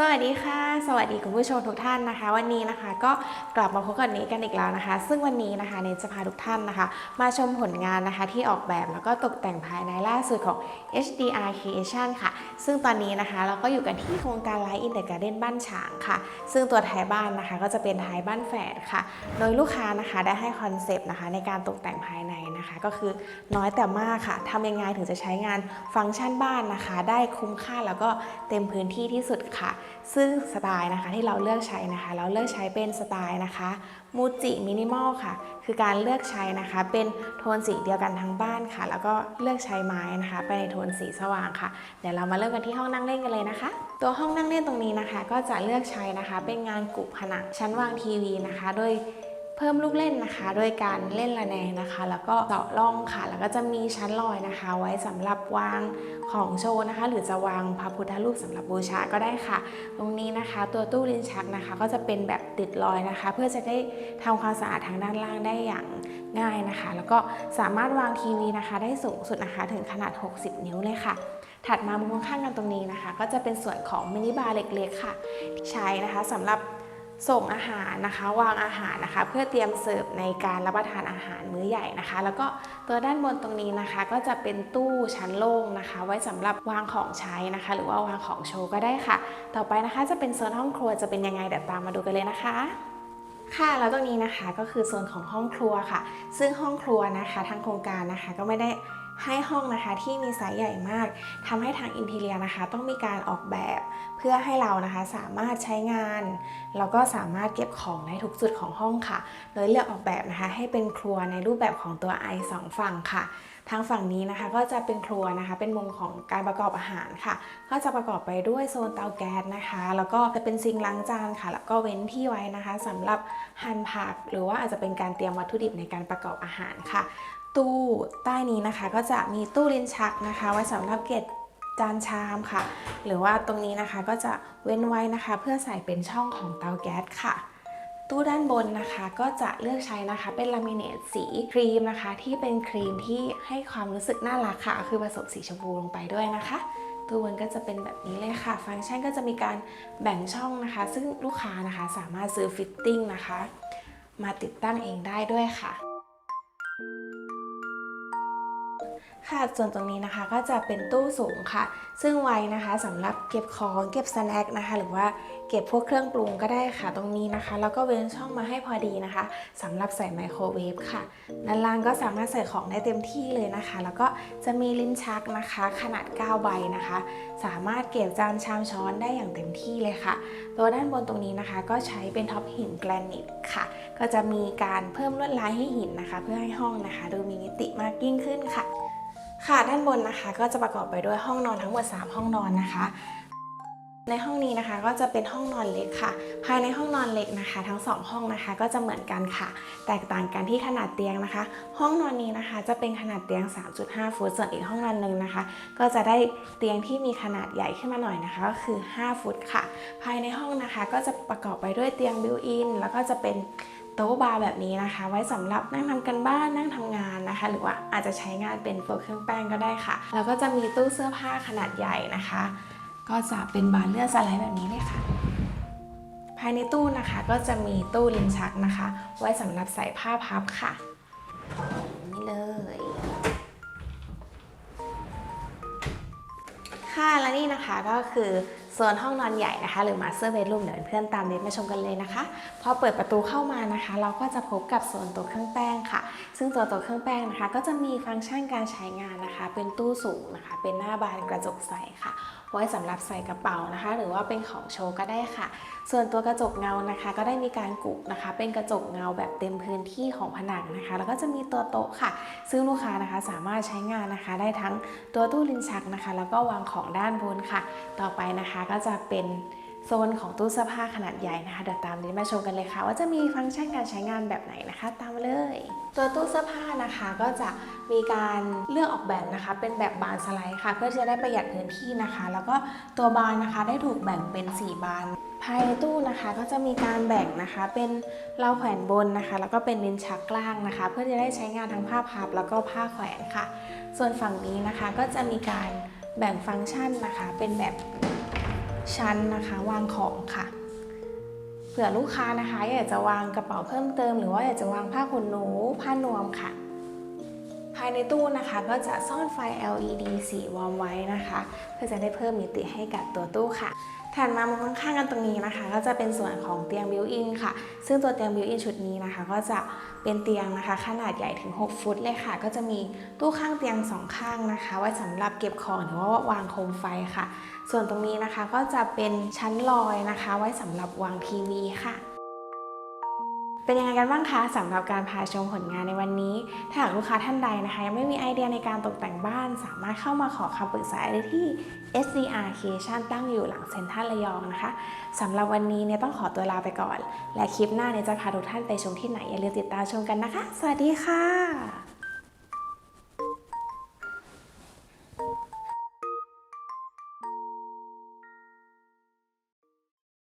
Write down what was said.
สวัสดีค่ะ สวัสดีคุณผู้ชมทุกท่านนะคะ วันนี้นะคะก็กลับมาพบกับเนทกันอีกแล้วนะคะ ซึ่งวันนี้นะคะเนทจะพาทุกท่านนะคะ มาชมผลงานนะคะที่ออกแบบแล้วก็ตกแต่งภายในล่าสุดของ HDR Creation ค่ะ ซึ่งตอนนี้นะคะเราก็อยู่กันที่โครงการ Light in the Garden บ้านฉางค่ะ ซึ่งตัวท้ายบ้านนะคะก็จะเป็นท้ายบ้านแฝดค่ะ โดยลูกค้านะคะได้ให้คอนเซปต์นะคะในการตกแต่งภายในนะคะ ก็คือน้อยแต่มากค่ะทำยังไงถึงจะใช้งานฟังก์ชันบ้านนะคะ ได้คุ้มค่าแล้วก็เต็มพื้นที่ที่สุดค่ะซึ่งสไตล์นะคะที่เราเลือกใช้นะคะ เราเลือกใช้เป็นสไตล์นะคะมูจิมินิมอลค่ะ คือการเลือกใช้นะคะ เป็นโทนสีเดียวกันทั้งบ้านค่ะ แล้วก็เลือกใช้ไม้นะคะ ไปในโทนสีสว่างค่ะ เดี๋ยวเรามาเริ่มกันที่ห้องนั่งเล่นกันเลยนะคะ ตัวห้องนั่งเล่นตรงนี้นะคะ ก็จะเลือกใช้นะคะ เป็นงานกุผนังชั้นวางทีวีนะคะ โดย เพิ่มลูกเล่นนะคะด้วยการเล่นระแนงนะคะ แล้วก็เจาะร่องค่ะ แล้วก็จะมีชั้นลอยนะคะ ไว้สำหรับวางของโชว์นะคะ หรือจะวางพระพุทธรูปสำหรับบูชาก็ได้ค่ะ ตรงนี้นะคะ ตัวตู้ลิ้นชักนะคะ ก็จะเป็นแบบติดรอยนะคะ เพื่อจะได้ทำความสะอาดทางด้านล่างได้อย่างง่ายนะคะ แล้วก็สามารถวางทีวีนะคะ ได้สูงสุดนะคะถึงขนาด 60 นิ้วเลยค่ะถัดมามุมข้างกันตรงนี้นะคะ ก็จะเป็นส่วนของมินิบาร์เล็กๆค่ะ ใช้นะคะสำหรับ ส่งอาหารนะคะ วางอาหารนะคะ เพื่อเตรียมเสิร์ฟในการรับประทานอาหารมื้อใหญ่นะคะ แล้วก็ตัวด้านบนตรงนี้นะคะ ก็จะเป็นตู้ชั้นโล่งนะคะ ไว้สำหรับวางของใช้นะคะ หรือว่าวางของโชว์ก็ได้ค่ะ ต่อไปนะคะจะเป็นโซนห้องครัวจะเป็นยังไงเดี๋ยวตามมาดูกันเลยนะคะค่ะแล้วตรงนี้นะคะก็คือโซนของห้องครัวค่ะ ซึ่งห้องครัวนะคะทางโครงการนะคะก็ไม่ได้ ให้ห้องนะคะที่มีไซส์ใหญ่มากทำให้ทางอินทีเรียนะคะ ต้องมีการออกแบบเพื่อให้เรานะคะสามารถใช้งาน แล้วก็สามารถเก็บของได้ทุกจุดของห้องค่ะโดยเลือกออกแบบนะคะ ให้เป็นครัวในรูปแบบของตัว i สองฝั่งค่ะ ทางฝั่งนี้นะคะก็จะเป็นครัวนะคะ เป็นมุมของการประกอบอาหารค่ะ ก็จะประกอบไปด้วยโซนเตาแก๊สนะคะ แล้วก็จะเป็นซิงล้างจานค่ะ แล้วก็เว้นที่ไว้นะคะสำหรับหั่นผัก หรือว่าอาจจะเป็นการเตรียมวัตถุดิบในการประกอบอาหารค่ะ ตู้ใต้นี้นะคะ ก็จะมีตู้ลิ้นชักนะคะ ไว้สำหรับเก็บจานชามค่ะ หรือว่าตรงนี้นะคะก็จะเว้นไว้นะคะ เพื่อใส่เป็นช่องของเตาแก๊สค่ะ ตู้ด้านบนนะคะ ก็จะเลือกใช้นะคะ เป็นลามิเนตสีครีมนะคะ ที่เป็นครีมที่ให้ความรู้สึกน่ารักค่ะ คือผสมสีชมพูลงไปด้วยนะคะตู้บนก็จะเป็นแบบนี้เลยค่ะ ฟังก์ชันก็จะมีการแบ่งช่องนะคะ ซึ่งลูกค้านะคะสามารถซื้อฟิตติ้งนะคะ มาติดตั้งเองได้ด้วยค่ะ ค่ะ ส่วนตรงนี้นะคะก็จะเป็นตู้สูงค่ะ ซึ่งไว้นะคะสำหรับเก็บของเก็บสแน็คนะคะ หรือว่าเก็บพวกเครื่องปรุงก็ได้ค่ะ ตรงนี้นะคะ แล้วก็เว้นช่องมาให้พอดีนะคะสำหรับใส่ไมโครเวฟค่ะ ด้านล่างก็สามารถใส่ของได้เต็มที่เลยนะคะ แล้วก็จะมีลิ้นชักนะคะ ขนาด 9 ใบนะคะ สามารถเก็บจานชามช้อนได้อย่างเต็มที่เลยค่ะ ตัวด้านบนตรงนี้นะคะ ก็ใช้เป็นท็อปหินแกรนิตค่ะ ก็จะมีการเพิ่มลวดลายให้หินนะคะ เพื่อให้ห้องนะคะ ดูมีมิติมากยิ่งขึ้นค่ะ ค่ะด้านบนนะคะก็จะประกอบไปด้วยห้องนอนทั้งหมด 3 ห้องนอนนะคะ ในห้องนี้นะคะก็จะเป็นห้องนอนเล็กค่ะ ภายในห้องนอนเล็กนะคะ ทั้ง 2 ห้องนะคะก็จะเหมือนกันค่ะ แตกต่างกันที่ขนาดเตียงนะคะ ห้องนอนนี้นะคะ จะเป็นขนาดเตียง 3.5 ฟุตส่วนอีกห้องนอนหนึ่งนะคะ ก็จะได้เตียงที่มีขนาดใหญ่ขึ้นมาหน่อยนะคะ ก็คือ 5 ฟุตค่ะ ภายในห้องนะคะก็จะประกอบไปด้วยเตียงบิวอินแล้วก็จะเป็น โต๊ะบาร์แบบนี้นะคะ ไว้สำหรับนั่งทำกันบ้านนั่งทำงานนะคะ หรือว่าอาจจะใช้งานเป็นตัวเครื่องแป้งก็ได้ค่ะ แล้วก็จะมีตู้เสื้อผ้าขนาดใหญ่นะคะ ก็จะเป็นบานเลื่อนสไลด์แบบนี้เลยค่ะ ภายในตู้นะคะก็จะมีตู้ลิ้นชักนะคะ ไว้สำหรับใส่ผ้าพับค่ะนี่เลยค่ะและนี่นะคะก็คือ โซนห้องนอนใหญ่นะคะ หรือ Master Bedroom เดี๋ยวเพื่อนตามเน็มาชมกันเลยนะคะ พอเปิดประตูเข้ามานะคะ เราก็จะพบกับโซนต๊ะเครื่องแป้งค่ะ ซึ่งตัวต๊ะเครื่องแป้งนะคะ ก็จะมีฟังก์ชันการใช้งานนะคะ เป็นตู้สูงนะคะ เป็นหน้าบานกระจกใสค่ะ ไว้สำหรับใส่กระเป๋านะคะ หรือว่าเป็นของโชว์ก็ได้ค่ะ ส่วนตัวกระจกเงานะคะ ก็ได้มีการกุนะคะ เป็นกระจกเงาแบบเต็มพื้นที่ของผนังนะคะ แล้วก็จะมีตัวโต๊ะค่ะ ซึ่งลูกค้านะคะสามารถใช้งานนะคะ ได้ทั้งตัวตู้ลิ้นชักนะคะ แล้วก็วางของด้านบนค่ะ ต่อไปนะคะก็จะเป็นโซนของตู้เสื้อผ้าขนาดใหญ่นะคะเดี๋ยวตามนี้มาชมกันเลยค่ะ ว่าจะมีฟังก์ชันการใช้งานแบบไหนนะคะ ตามมาเลย ตัวตู้เสื้อผ้านะคะก็จะมีการเลือกออกแบบนะคะ เป็นแบบบานสไลด์ค่ะ เพื่อจะได้ประหยัดพื้นที่นะคะ แล้วก็ตัวบานนะคะได้ถูกแบ่งเป็น 4 บานภายในตู้นะคะก็จะมีการแบ่งนะคะ เป็นราวแขวนบนนะคะ แล้วก็เป็นลิ้นชักกลางนะคะ เพื่อจะได้ใช้งานทั้งผ้าพับแล้วก็ผ้าแขวนค่ะ ส่วนฝั่งนี้นะคะก็จะมีการแบ่งฟังก์ชันนะคะ เป็นแบบ ชั้นนะคะวางของค่ะ เผื่อลูกค้านะคะ อยากจะวางกระเป๋าเพิ่มเติม หรือว่าอยากจะวางผ้าขนหนูผ้านวมค่ะ ภายในตู้นะคะก็จะซ่อนไฟ LED สีวอร์มไว้นะคะ เพื่อจะได้เพิ่มมิติให้กับตัวตู้ค่ะ ถัดมามองข้างๆกันตรงนี้นะคะ ก็จะเป็นส่วนของเตียงบิวอินค่ะ ซึ่งตัวเตียงบิวอินชุดนี้นะคะ ก็จะเป็นเตียงนะคะ ขนาดใหญ่ถึง 6 ฟุตเลยค่ะ ก็จะมีตู้ข้างเตียงสองข้างนะคะ ไว้สำหรับเก็บของหรือว่าวางโคมไฟค่ะ ส่วนตรงนี้นะคะก็จะเป็นชั้นลอยนะคะ ไว้สำหรับวางทีวีค่ะ เป็นยังไงกันบ้างคะสำหรับการพาชมผลงานในวันนี้ ถ้าหากลูกค้าท่านใดนะคะยังไม่มีไอเดียในการตกแต่งบ้าน สามารถเข้ามาขอคำปรึกษาได้ที่ SDR Creation ตั้งอยู่หลังเซ็นทรัลระยองนะคะสำหรับวันนี้เนี่ยต้องขอตัวลาไปก่อน และคลิปหน้าเนี่ยจะพาทุกท่านไปชมที่ไหนอย่าลืมติดตามชมกันนะคะ สวัสดีค่ะ